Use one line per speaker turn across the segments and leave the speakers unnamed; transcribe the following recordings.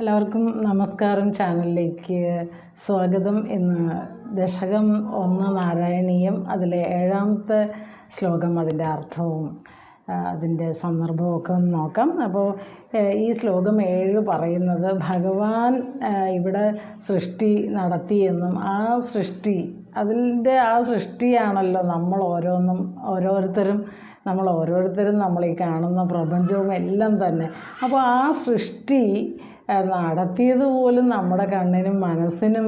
എല്ലാവർക്കും നമസ്കാരം. ചാനലിലേക്ക് സ്വാഗതം. ഇന്ന് ദശകം ഒന്ന് നാരായണീയം അതിലെ ഏഴാമത്തെ ശ്ലോകം അതിന്റെ അർത്ഥവും അതിന്റെ സന്ദർഭവും ഒക്കെ ഒന്ന് നോക്കാം. അപ്പോൾ ഈ ശ്ലോകം ഏഴ് പറയുന്നത് ഭഗവാൻ ഇവിടെ സൃഷ്ടി നടത്തിയെന്നും ആ സൃഷ്ടി അതിന്റെ ആ സൃഷ്ടിയാണല്ലോ നമ്മൾ ഓരോന്നും ഓരോരുത്തരും നമ്മൾ ഓരോരുത്തരും നമ്മൾ ഈ കാണുന്ന പ്രപഞ്ചവും എല്ലാം തന്നെ. അപ്പോൾ ആ സൃഷ്ടി നടത്തിയത് പോലും നമ്മുടെ കണ്ണിനും മനസ്സിനും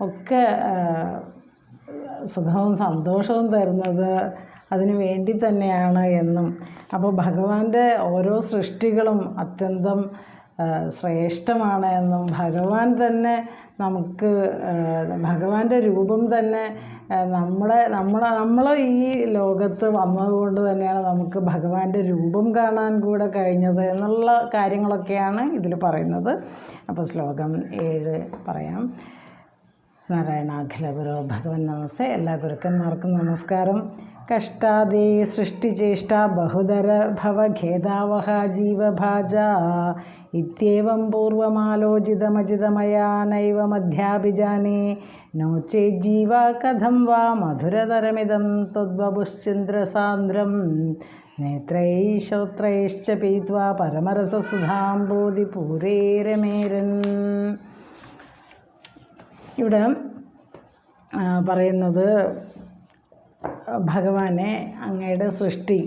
ഒക്കെ സുഖവും സന്തോഷവും തരുന്നത് അതിനു വേണ്ടി തന്നെയാണ് എന്നും. അപ്പോൾ ഭഗവാന്റെ ഓരോ സൃഷ്ടികളും അത്യന്തം ശ്രേഷ്ഠമാണ് എന്നും ഭഗവാൻ തന്നെ നമുക്ക് ഭഗവാന്റെ രൂപം തന്നെ നമ്മളെ നമ്മളെ നമ്മൾ ഈ ലോകത്ത് വന്നതുകൊണ്ട് തന്നെയാണ് നമുക്ക് ഭഗവാന്റെ രൂപം കാണാൻ കൂടെ കഴിഞ്ഞത് എന്നുള്ള കാര്യങ്ങളൊക്കെയാണ് ഇതിൽ പറയുന്നത്. അപ്പോൾ ശ്ലോകം ഏഴ് പറയാം. നാരായണാഖില ഗുരു ഭഗവൻ നമസ്തേ. എല്ലാ ഗുരുക്കന്മാർക്കും നമസ്കാരം. കഷ്ടാദേ സൃഷ്ടിചേഷ്ട ബഹുതര ഭവഖേദാവഹ ജീവഭാജ. ഇത്യേവം പൂർവമാലോചിതമജിതമയാ നൈവ മധ്യാഭിജാനേ നോ ചേജ്ജീവ കഥം വാ മധുരതരമിതം ത്വദ്വപുശ്ചന്ദ്രസാന്ദ്രം. നേത്രൈ ശ്രോത്രൈശ്ച പീത്വാ പരമരസസുധാംബോധി പൂരേരമേരൻ ഇവിടെ പറയുന്നത് ഭഗവാനെ അങ്ങയുടെ സൃഷ്ടി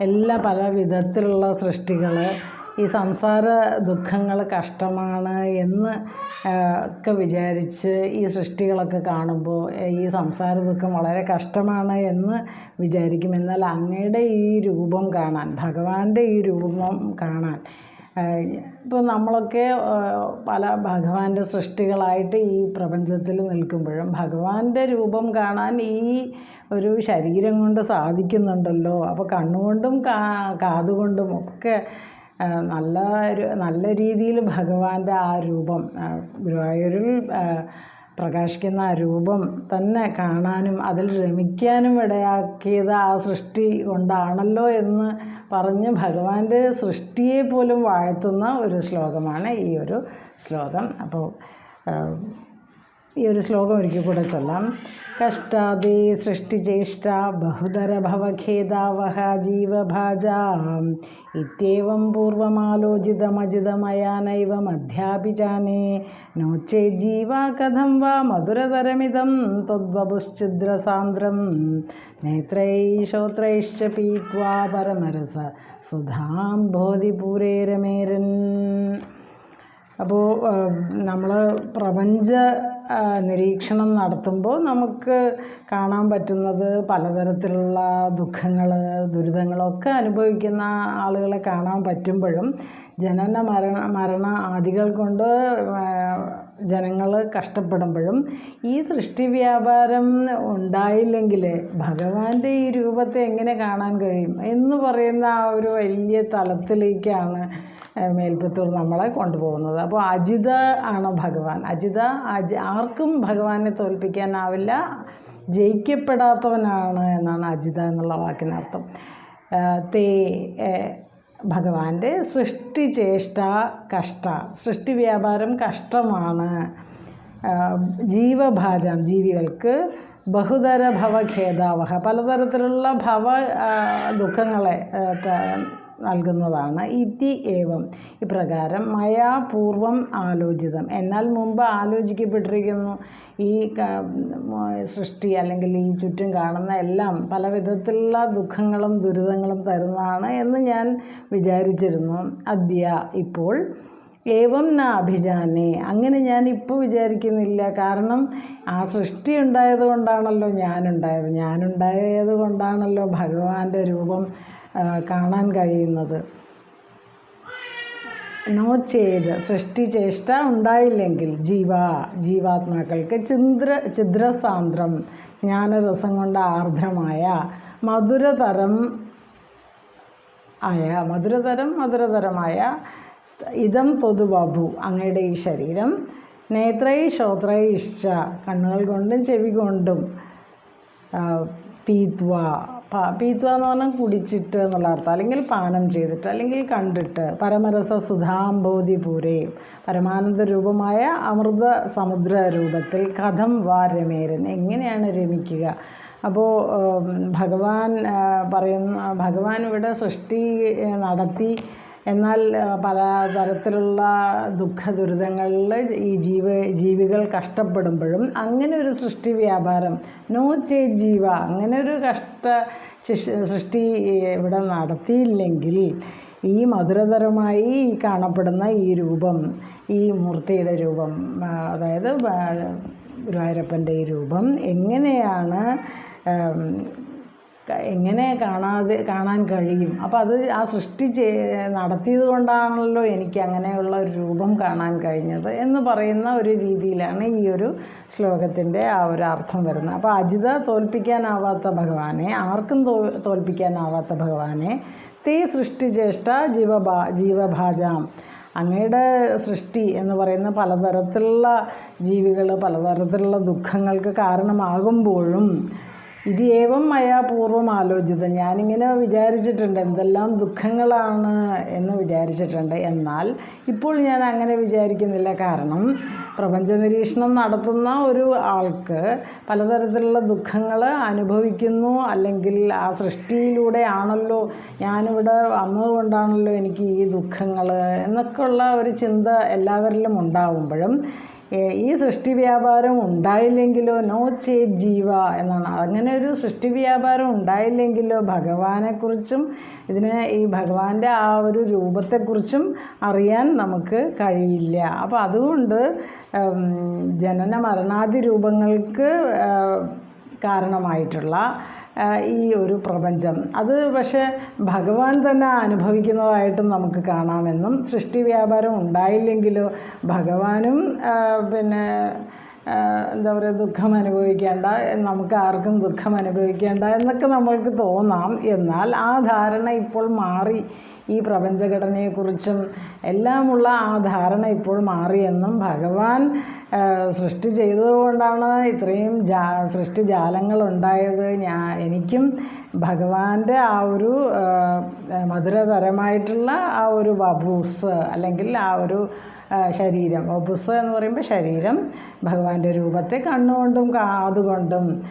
എല്ലാ പല വിധത്തിലുള്ള സൃഷ്ടികൾ ഈ സംസാര ദുഃഖങ്ങൾ കഷ്ടമാണ് എന്ന് ഒക്കെ വിചാരിച്ച് ഈ സൃഷ്ടികളൊക്കെ കാണുമ്പോൾ ഈ സംസാര ദുഃഖം വളരെ കഷ്ടമാണ് എന്ന് വിചാരിക്കും. എന്നാൽ അങ്ങയുടെ ഈ രൂപം കാണാൻ ഭഗവാന്റെ ഈ രൂപം കാണാൻ ഇപ്പോൾ നമ്മളൊക്കെ പല ഭഗവാന്റെ സൃഷ്ടികളായിട്ട് ഈ പ്രപഞ്ചത്തിൽ നിൽക്കുമ്പോഴും ഭഗവാന്റെ രൂപം കാണാൻ ഈ ഒരു ശരീരം കൊണ്ട് സാധിക്കുന്നുണ്ടല്ലോ. അപ്പോൾ കണ്ണുകൊണ്ടും കാതുകൊണ്ടും ഒക്കെ നല്ല നല്ല രീതിയിൽ ഭഗവാന്റെ ആ രൂപം ഗുരുവായൂരിൽ പ്രകാശിക്കുന്ന ആ രൂപം തന്നെ കാണാനും അതിൽ രമിക്കാനും ഇടയാക്കിയത് ആ സൃഷ്ടി കൊണ്ടാണല്ലോ എന്ന് പറഞ്ഞ് ഭഗവാന്റെ സൃഷ്ടിയെ പോലും വാഴ്ത്തുന്ന ഒരു ശ്ലോകമാണ് ഈ ഒരു ശ്ലോകം. അപ്പോൾ ഈ ഒരു ശ്ലോകം ഒരിക്കൽ കൂടെ ചൊല്ലാം. കഷ്ടാദേ സൃഷ്ടിചേഷ്ട ബഹുതര ഭവഖേദാവഹ ജീവഭാജ. ഇത്യേവം പൂർവമാലോചിതമജിതമയാ നൈവ മധ്യാഭിജാനേ നോ ചേജ്ജീവ കഥം വാ മധുരതരമിതം ത്വദ്വപുശ്ചിദ്രസാന്ദ്രം. നേത്രൈ ശ്രോത്രൈശ്ച പീത്വാ പരമരസ സുധാം ബോധിപൂരേരമേരൻ അപ്പോൾ നമ്മൾ പ്രപഞ്ച നിരീക്ഷണം നടത്തുമ്പോൾ നമുക്ക് കാണാൻ പറ്റുന്നത് പലതരത്തിലുള്ള ദുഃഖങ്ങൾ ദുരിതങ്ങളൊക്കെ അനുഭവിക്കുന്ന ആളുകളെ കാണാൻ പറ്റുമ്പോഴും ജനന മരണ മരണ ആദികൾ കൊണ്ട് ജനങ്ങൾ കഷ്ടപ്പെടുമ്പോഴും ഈ സൃഷ്ടി വ്യാപാരം ഉണ്ടായില്ലെങ്കിൽ ഭഗവാന്റെ ഈ രൂപത്തെ എങ്ങനെ കാണാൻ കഴിയും എന്ന് പറയുന്ന ആ ഒരു വലിയ തലത്തിലേക്കാണ് മേൽപ്പത്തൂർ നമ്മളെ കൊണ്ടുപോകുന്നത്. അപ്പോൾ അജിത ആണ് ഭഗവാൻ? അജിത അജി ആർക്കും ഭഗവാനെ തോൽപ്പിക്കാനാവില്ല. ജയിക്കപ്പെടാത്തവനാണ് എന്നാണ് അജിത എന്നുള്ള വാക്കിനർത്ഥം. തേ ഭഗവാന്റെ സൃഷ്ടി ചേഷ്ട കഷ്ട. സൃഷ്ടി വ്യാപാരം കഷ്ടമാണ്. ജീവഭാജം ജീവികൾക്ക് ബഹുതര ഭവഖേദാവഹ. പലതരത്തിലുള്ള ഭവ ദുഃഖങ്ങളെ നൽകുന്നതാണ്. ഇതി ഏവം. ഇപ്രകാരം മയാ പൂർവം ആലോചിതം. എന്നാൽ മുമ്പ് ആലോചിക്കപ്പെട്ടിരിക്കുന്നു. ഈ സൃഷ്ടി അല്ലെങ്കിൽ ഈ ചുറ്റും കാണുന്ന എല്ലാം പല വിധത്തിലുള്ള ദുഃഖങ്ങളും ദുരിതങ്ങളും തരുന്നതാണ് എന്ന് ഞാൻ വിചാരിച്ചിരുന്നു. അദ്യ ഇപ്പോൾ ഏവം ന അഭിജാനെ. അങ്ങനെ ഞാൻ ഇപ്പോൾ വിചാരിക്കുന്നില്ല. കാരണം ആ സൃഷ്ടി ഉണ്ടായത് കൊണ്ടാണല്ലോ ഞാനുണ്ടായത്. ഞാനുണ്ടായത് കൊണ്ടാണല്ലോ ഭഗവാന്റെ രൂപം കാണാൻ കഴിയുന്നത്. നോ ചെയ്ത് സൃഷ്ടിചേഷ്ട ഉണ്ടായില്ലെങ്കിൽ ജീവ ജീവാത്മാക്കൾക്ക് ചിന്ദ്ര ചിദ്രസാന്ദ്രം ജ്ഞാനരസം കൊണ്ട് ആർദ്രമായ മധുരതരം ആയ മധുരതരം മധുരതരമായ ഇതം തൊതു ബാബു അങ്ങയുടെ ഈ ശരീരം നേത്രൈ ശ്രോത്രൈ ഇഷ്ട കണ്ണുകൾ കൊണ്ടും ചെവി കൊണ്ടും പീത്വ പാ പീത്വ എന്ന് പറഞ്ഞാൽ കുടിച്ചിട്ട് എന്നുള്ള അർത്ഥം. അല്ലെങ്കിൽ പാനം ചെയ്തിട്ട് അല്ലെങ്കിൽ കണ്ടിട്ട്. പരമരസ സുധാംബോധി പൂരയും പരമാനന്ദ രൂപമായ അമൃത സമുദ്ര രൂപത്തിൽ കഥം വാ രമേരൻ. എങ്ങനെയാണ് രമിക്കുക? അപ്പോൾ ഭഗവാൻ പറയുന്ന ഭഗവാൻ ഇവിടെ സൃഷ്ടി നടത്തി എന്നാൽ പല തരത്തിലുള്ള ദുഃഖ ദുരിതങ്ങളിൽ ഈ ജീവ ജീവികൾ കഷ്ടപ്പെടുമ്പോഴും അങ്ങനെ ഒരു സൃഷ്ടി വ്യാപാരം നോ ചേ ജീവ അങ്ങനെ ഒരു കഷ്ട സൃഷ്ടി ഇവിടെ നടത്തിയില്ലെങ്കിൽ ഈ മധുരതരമായി കാണപ്പെടുന്ന ഈ രൂപം ഈ മൂർത്തിയുടെ രൂപം അതായത് ഗുരുവായൂരപ്പന്റെ ഈ രൂപം എങ്ങനെയാണ് എങ്ങനെ കാണാതെ കാണാൻ കഴിയും? അപ്പോൾ അത് ആ സൃഷ്ടി നടത്തിയത് കൊണ്ടാണല്ലോ എനിക്ക് അങ്ങനെയുള്ള ഒരു രൂപം കാണാൻ കഴിഞ്ഞത് എന്ന് പറയുന്ന ഒരു രീതിയിലാണ് ഈ ഒരു ശ്ലോകത്തിന്റെ ആ ഒരു അർത്ഥം വരുന്നത്. അപ്പോൾ അജിത തോൽപ്പിക്കാനാവാത്ത ഭഗവാനെ ആർക്കും തോ തോൽപ്പിക്കാനാവാത്ത ഭഗവാനെ തേ ചേഷ്ട ജീവഭാ ജീവഭാജാം. അങ്ങയുടെ സൃഷ്ടി എന്ന് പറയുന്ന പലതരത്തിലുള്ള ജീവികൾ പലതരത്തിലുള്ള ദുഃഖങ്ങൾക്ക് കാരണമാകുമ്പോഴും ഇത് ഏവം മയാ പൂർവം ആലോചിതം ഞാനിങ്ങനെ വിചാരിച്ചിട്ടുണ്ട് എന്തെല്ലാം ദുഃഖങ്ങളാണ് എന്ന് വിചാരിച്ചിട്ടുണ്ട്. എന്നാൽ ഇപ്പോൾ ഞാൻ അങ്ങനെ വിചാരിക്കുന്നില്ല. കാരണം പ്രപഞ്ച നിരീക്ഷണം നടത്തുന്ന ഒരു ആൾക്ക് പലതരത്തിലുള്ള ദുഃഖങ്ങൾ അനുഭവിക്കുന്നു. അല്ലെങ്കിൽ ആ സൃഷ്ടിയിലൂടെ ആണല്ലോ ഞാനിവിടെ വന്നതുകൊണ്ടാണല്ലോ എനിക്ക് ഈ ദുഃഖങ്ങൾ എന്നൊക്കെയുള്ള ഒരു ചിന്ത എല്ലാവരിലും ഉണ്ടാവുമ്പോഴും ഈ സൃഷ്ടി വ്യാപാരം ഉണ്ടായില്ലെങ്കിലോ? നോ ചേ ജീവ എന്നാണ്. അങ്ങനെ ഒരു സൃഷ്ടി വ്യാപാരം ഉണ്ടായില്ലെങ്കിലോ ഭഗവാനെക്കുറിച്ചും ഇതിനെ ഈ ഭഗവാന്റെ ആ ഒരു രൂപത്തെക്കുറിച്ചും അറിയാൻ നമുക്ക് കഴിയില്ല. അപ്പോൾ അതുകൊണ്ട് ജനന മരണാദി രൂപങ്ങൾക്ക് കാരണമായിട്ടുള്ള ഈ ഒരു പ്രപഞ്ചം. അത് പക്ഷേ ഭഗവാൻ തന്നെ അനുഭവിക്കുന്നതായിട്ടും നമുക്ക് കാണാമെന്നും സൃഷ്ടി വ്യാപാരം ഉണ്ടായില്ലെങ്കിലോ ഭഗവാനും പിന്നെ എന്താ പറയുക ദുഃഖം അനുഭവിക്കേണ്ട നമുക്ക് ആർക്കും ദുഃഖം അനുഭവിക്കേണ്ട എന്നൊക്കെ നമ്മൾക്ക് തോന്നാം. എന്നാൽ ആ ധാരണ ഇപ്പോൾ മാറി. ഈ പ്രപഞ്ചഘടനയെക്കുറിച്ചും എല്ലാമുള്ള ആ ധാരണ ഇപ്പോൾ മാറിയെന്നും ഭഗവാൻ സൃഷ്ടി ചെയ്തതുകൊണ്ടാണ് ഇത്രയും ജാ സൃഷ്ടി ജാലങ്ങളുണ്ടായത്. ഞാൻ എനിക്കും ഭഗവാന്റെ ആ ഒരു മധുരതരമായിട്ടുള്ള ആ ഒരു വബൂസ് അല്ലെങ്കിൽ ആ ഒരു ശരീരം. ഒബുസ് എന്ന് പറയുമ്പോൾ ശരീരം. ഭഗവാന്റെ രൂപത്തെ കണ്ണുകൊണ്ടും കാതുകൊണ്ടും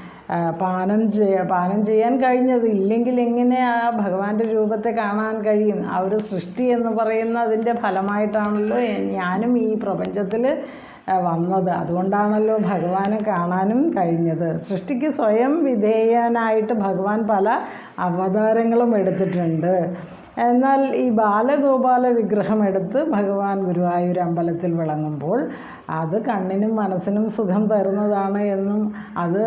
പാനം ചെയ്യ പാനം ചെയ്യാൻ കഴിഞ്ഞത് ഇല്ലെങ്കിൽ എങ്ങനെ ആ ഭഗവാന്റെ രൂപത്തെ കാണാൻ കഴിയും? ആ ഒരു സൃഷ്ടി എന്ന് പറയുന്ന അതിന്റെ ഫലമായിട്ടാണല്ലോ ഞാനും ഈ പ്രപഞ്ചത്തിൽ വന്നത്. അതുകൊണ്ടാണല്ലോ ഭഗവാനെ കാണാനും കഴിഞ്ഞത്. സൃഷ്ടിക്ക് സ്വയം വിധേയനായിട്ട് ഭഗവാൻ പല അവതാരങ്ങളും എടുത്തിട്ടുണ്ട്. എന്നാൽ ഈ ബാലഗോപാല വിഗ്രഹം എടുത്ത് ഭഗവാൻ ഗുരുവായൂർ അമ്പലത്തിൽ വിളങ്ങുമ്പോൾ അത് കണ്ണിനും മനസ്സിനും സുഖം തരുന്നതാണ് എന്നും അത്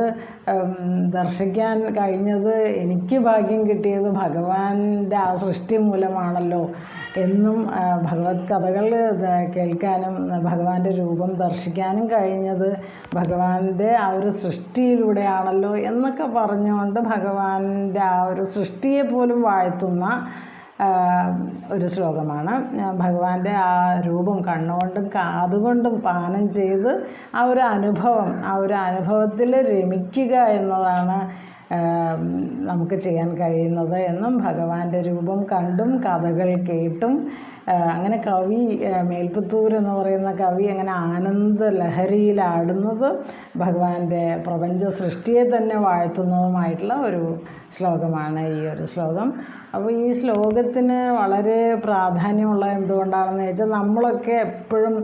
ദർശിക്കാൻ കഴിഞ്ഞത് എനിക്ക് ഭാഗ്യം കിട്ടിയത് ഭഗവാന്റെ ആ സൃഷ്ടി മൂലമാണല്ലോ എന്നും ഭഗവത് കഥകൾ കേൾക്കാനും ഭഗവാന്റെ രൂപം ദർശിക്കാനും കഴിഞ്ഞത് ഭഗവാന്റെ ആ ഒരു സൃഷ്ടിയിലൂടെയാണല്ലോ എന്നൊക്കെ പറഞ്ഞുകൊണ്ട് ഭഗവാന്റെ ആ ഒരു സൃഷ്ടിയെ പോലും വാഴ്ത്തുന്ന ഒരു ശ്ലോകമാണ്. ഭഗവാന്റെ ആ രൂപം കണ്ണുകൊണ്ടും കാതുകൊണ്ടും പാനം ചെയ്ത് ആ ഒരു അനുഭവം ആ ഒരു അനുഭവത്തിൽ രമിക്കുക എന്നതാണ് നമുക്ക് ചെയ്യാൻ കഴിയുന്നത് എന്നും ഭഗവാന്റെ രൂപം കണ്ടും കഥകൾ കേട്ടും അങ്ങനെ കവി മേൽപുത്തൂർ എന്ന് പറയുന്ന കവി അങ്ങനെ ആനന്ദ ലഹരിയിലാടുന്നത് ഭഗവാന്റെ പ്രപഞ്ച സൃഷ്ടിയെ തന്നെ വാഴ്ത്തുന്നതുമായിട്ടുള്ള ഒരു ശ്ലോകമാണ് ഈ ഒരു ശ്ലോകം. അപ്പോൾ ഈ ശ്ലോകത്തിന് വളരെ പ്രാധാന്യമുള്ള എന്തുകൊണ്ടാണെന്ന് വെച്ചാൽ നമ്മളൊക്കെ എപ്പോഴും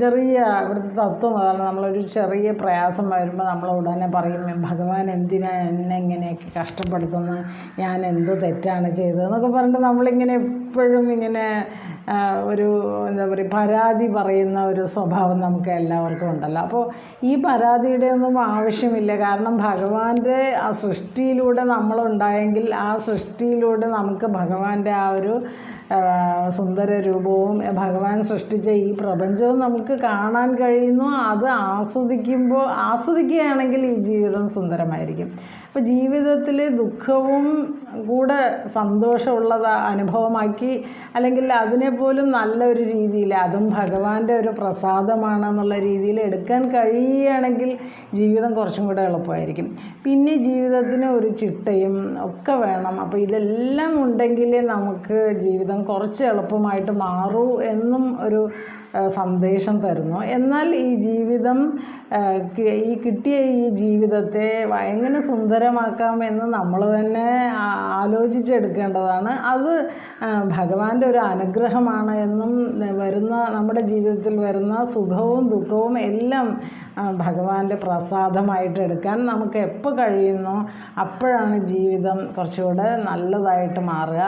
ചെറിയ ഇവിടുത്തെ തത്വം അതാണ്. നമ്മളൊരു ചെറിയ പ്രയാസം വരുമ്പോൾ നമ്മൾ ഉടനെ പറയും ഭഗവാൻ എന്തിനാ എന്നെ ഇങ്ങനെയൊക്കെ കഷ്ടപ്പെടുത്തുന്നു? ഞാൻ എന്ത് തെറ്റാണ് ചെയ്തതെന്നൊക്കെ പറഞ്ഞിട്ട് നമ്മളിങ്ങനെ എപ്പോഴും ഇങ്ങനെ ഒരു എന്താ പറയുക പരാതി പറയുന്ന ഒരു സ്വഭാവം നമുക്ക് എല്ലാവർക്കും ഉണ്ടല്ലോ. അപ്പോൾ ഈ പരാതിയുടെ ഒന്നും ആവശ്യമില്ല. കാരണം ഭഗവാന്റെ ആ സൃഷ്ടിയിലൂടെ നമ്മളുണ്ടായെങ്കിൽ ആ സൃഷ്ടിയിലൂടെ നമുക്ക് ഭഗവാന്റെ ആ ഒരു സുന്ദര രൂപവും ഭഗവാൻ സൃഷ്ടിച്ച ഈ പ്രപഞ്ചവും നമുക്ക് കാണാൻ കഴിയുന്നു. അത് ആസ്വദിക്കുമ്പോൾ ആസ്വദിക്കുകയാണെങ്കിൽ ഈ ജീവിതം സുന്ദരമായിരിക്കും. അപ്പോൾ ജീവിതത്തിലെ ദുഃഖവും കൂടെ സന്തോഷമുള്ളത് അനുഭവമാക്കി അല്ലെങ്കിൽ അതിനെ പോലും നല്ലൊരു രീതിയിൽ അതും ഭഗവാന്റെ ഒരു പ്രസാദമാണെന്നുള്ള രീതിയിൽ എടുക്കാൻ കഴിയുകയാണെങ്കിൽ ജീവിതം കുറച്ചും കൂടെ എളുപ്പമായിരിക്കും. പിന്നെ ജീവിതത്തിന് ഒരു ചിട്ടയും ഒക്കെ വേണം. അപ്പോൾ ഇതെല്ലാം ഉണ്ടെങ്കിലേ നമുക്ക് ജീവിതം കുറച്ച് എളുപ്പമായിട്ട് മാറൂ എന്നും ഒരു സന്ദേശം തരുന്നു. എന്നാൽ ഈ ജീവിതം ഈ കിട്ടിയ ഈ ജീവിതത്തെ എങ്ങനെ സുന്ദരമാക്കാം എന്ന് നമ്മൾ തന്നെ ആലോചിച്ചെടുക്കേണ്ടതാണ് അത് ഭഗവാന്റെ ഒരു അനുഗ്രഹമാണ് എന്നും വരുന്ന നമ്മുടെ ജീവിതത്തിൽ വരുന്ന സുഖവും ദുഃഖവും എല്ലാം ഭഗവാന്റെ പ്രസാദമായിട്ട് എടുക്കാൻ നമുക്ക് എപ്പോൾ കഴിയുന്നു അപ്പോഴാണ് ജീവിതം കുറച്ചുകൂടെ നല്ലതായിട്ട് മാറുക.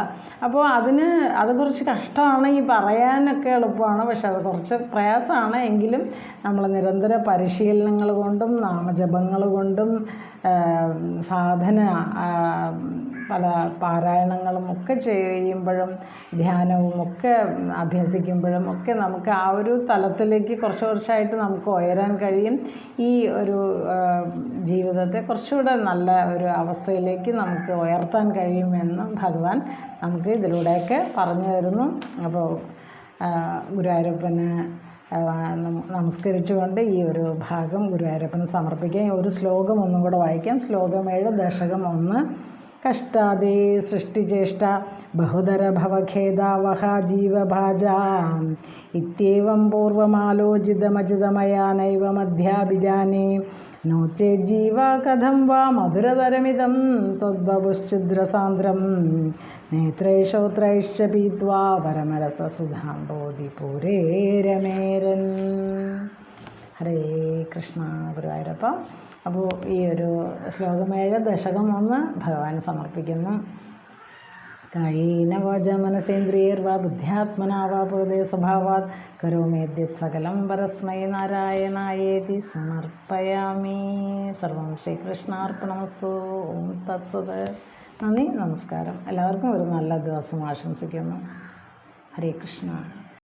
അപ്പോൾ അതിന് അത് കുറച്ച് കഷ്ടമാണ് ഈ പറയാനൊക്കെ എളുപ്പമാണ്. പക്ഷെ അത് കുറച്ച് പ്രയാസമാണ്. എങ്കിലും നമ്മൾ നിരന്തര പരിശീലനങ്ങൾ കൊണ്ടും നാമജപങ്ങൾ കൊണ്ടും സാധന പല പാരായണങ്ങളും ഒക്കെ ചെയ്യുമ്പോഴും ധ്യാനവും ഒക്കെ അഭ്യസിക്കുമ്പോഴും ഒക്കെ നമുക്ക് ആ ഒരു തലത്തിലേക്ക് കുറച്ച് കുറച്ചായിട്ട് നമുക്ക് ഉയരാൻ കഴിയും. ഈ ഒരു ജീവിതത്തെ കുറച്ചുകൂടെ നല്ല ഒരു അവസ്ഥയിലേക്ക് നമുക്ക് ഉയർത്താൻ കഴിയുമെന്ന് ഭഗവാൻ നമുക്ക് ഇതിലൂടെയൊക്കെ പറഞ്ഞു തരുന്നു. അപ്പോൾ ഗുരുവായൂരപ്പന് നമസ്കരിച്ചുകൊണ്ട് ഈ ഒരു ഭാഗം ഗുരുവായൂരപ്പന് സമർപ്പിക്കാം. ഒരു ശ്ലോകം ഒന്നും കൂടെ വായിക്കാം. ശ്ലോകം ഏഴ് ദശകം ഒന്ന്. കഷ്ടാദേ സൃഷ്ടിചേഷ്ട ബഹുതരഭവഖേദാവഹ ജീവഭാജാം. ഇത്യേവം പൂർവമാലോചിതമജിതമയാ നൈവ മധ്യാഭിജാനേ നോ ചേജ്ജീവ കഥം വാ മധുരതരമിതം ത്വദ്ബുശ്ചിദ്രസാന്ദ്രം നേത്രേ ശ്രോത്രൈശ്ച പീത്വാ പരമരസസുധാംബോധി പൂരേ രമേരൻ. ഹരേ കൃഷ്ണ ഗുരുവായൂരപ്പ. അപ്പോൾ ഈ ഒരു ശ്ലോകമേഴ് ദശകം ഒന്ന് ഭഗവാൻ സമർപ്പിക്കുന്നു. കായേന വാച മനസേന്ദ്രിയർവാ ബുദ്ധ്യാത്മനാവാ പൂർവേ സ്വഭാവാത്. കരോമേദ്യത് സകലം പരസ്മൈ നാരായണായേതി സമർപ്പയാമി. സർവം ശ്രീകൃഷ്ണാർപ്പണമസ്തു. ഓം തത്സത്. നന്ദി നമസ്കാരം. എല്ലാവർക്കും ഒരു നല്ല ദിവസം ആശംസിക്കുന്നു. ഹരേ കൃഷ്ണ.